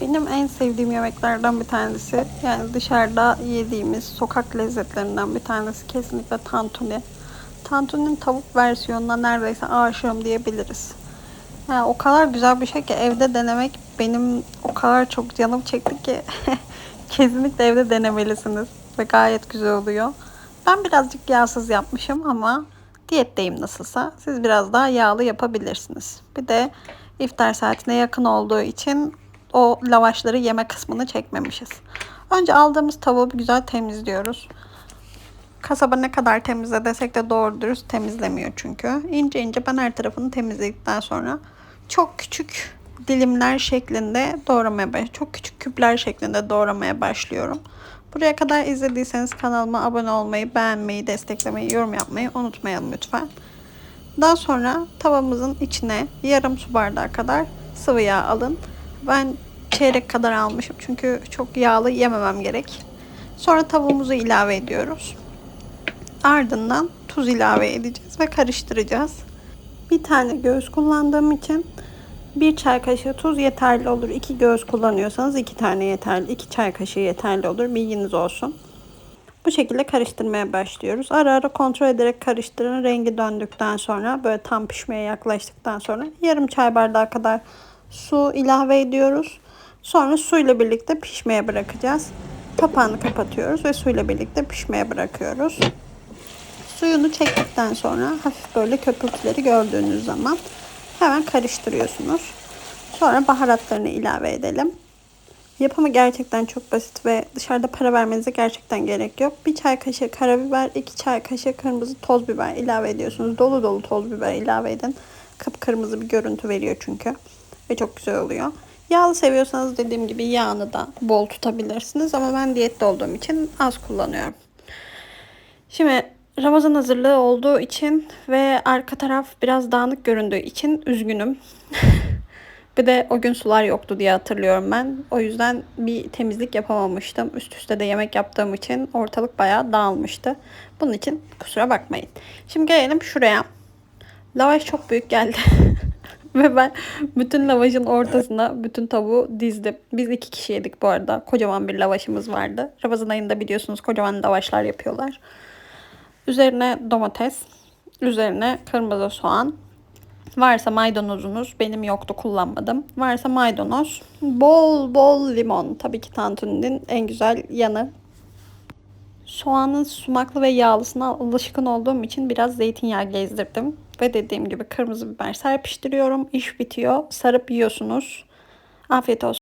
Benim en sevdiğim yemeklerden bir tanesi. Yani dışarıda yediğimiz sokak lezzetlerinden bir tanesi kesinlikle tantuni. Tantuninin tavuk versiyonuna neredeyse aşığım diyebiliriz. Yani o kadar güzel bir şey ki evde denemek benim o kadar çok canım çekti ki kesinlikle evde denemelisiniz. Ve gayet güzel oluyor. Ben birazcık yağsız yapmışım ama diyetteyim nasılsa. Siz biraz daha yağlı yapabilirsiniz. Bir de iftar saatine yakın olduğu için o lavaşları yeme kısmını çekmemişiz. Önce aldığımız tavuğu güzel temizliyoruz. Kasaba ne kadar temizle desek de doğru dürüst temizlemiyor çünkü. İnce ince ben her tarafını temizledikten sonra çok küçük dilimler şeklinde doğramaya baş Çok küçük küpler şeklinde doğramaya başlıyorum. Buraya kadar izlediyseniz kanalıma abone olmayı, beğenmeyi, desteklemeyi, yorum yapmayı unutmayalım lütfen. Daha sonra tavamızın içine yarım su bardağı kadar sıvı yağ alın. Ben çeyrek kadar almışım çünkü çok yağlı yememem gerek. Sonra tavuğumuzu ilave ediyoruz. Ardından tuz ilave edeceğiz ve karıştıracağız. Bir tane göğüs kullandığım için bir çay kaşığı tuz yeterli olur. İki göğüs kullanıyorsanız iki tane yeterli. iki çay kaşığı yeterli olur. Bilginiz olsun. Bu şekilde karıştırmaya başlıyoruz. Ara ara kontrol ederek karıştırın. Rengi döndükten sonra böyle tam pişmeye yaklaştıktan sonra yarım çay bardağı kadar su ilave ediyoruz. Sonra suyla birlikte pişmeye bırakacağız. Kapağını kapatıyoruz ve suyla birlikte pişmeye bırakıyoruz. Suyunu çektikten sonra hafif böyle köpürtüleri gördüğünüz zaman hemen karıştırıyorsunuz. Sonra baharatlarını ilave edelim. Yapımı gerçekten çok basit ve dışarıda para vermenize gerçekten gerek yok. Bir çay kaşığı karabiber, iki çay kaşığı kırmızı toz biber ilave ediyorsunuz. Dolu dolu toz biber ilave edin. Kıpkırmızı bir görüntü veriyor çünkü. Ve çok güzel oluyor. Yağlı seviyorsanız dediğim gibi yağını da bol tutabilirsiniz. Ama ben diyette olduğum için az kullanıyorum. Şimdi Ramazan hazırlığı olduğu için ve arka taraf biraz dağınık göründüğü için üzgünüm. bir de o gün sular yoktu diye hatırlıyorum ben. O yüzden bir temizlik yapamamıştım. Üst üste de yemek yaptığım için ortalık bayağı dağılmıştı. Bunun için kusura bakmayın. Şimdi gelelim şuraya. Lavaş çok büyük geldi. Ve ben bütün lavaşın ortasına bütün tavuğu dizdim. Biz iki kişi yedik bu arada. Kocaman bir lavaşımız vardı. Ramazan ayında biliyorsunuz kocaman lavaşlar yapıyorlar. Üzerine domates, üzerine kırmızı soğan. Varsa maydanozunuz, benim yoktu kullanmadım. Varsa maydanoz, bol bol limon. Tabii ki tantuninin en güzel yanı. Soğanın sumaklı ve yağlısına alışkın olduğum için biraz zeytinyağı gezdirdim. Ve dediğim gibi kırmızı biber serpiştiriyorum. İş bitiyor. Sarıp yiyorsunuz. Afiyet olsun.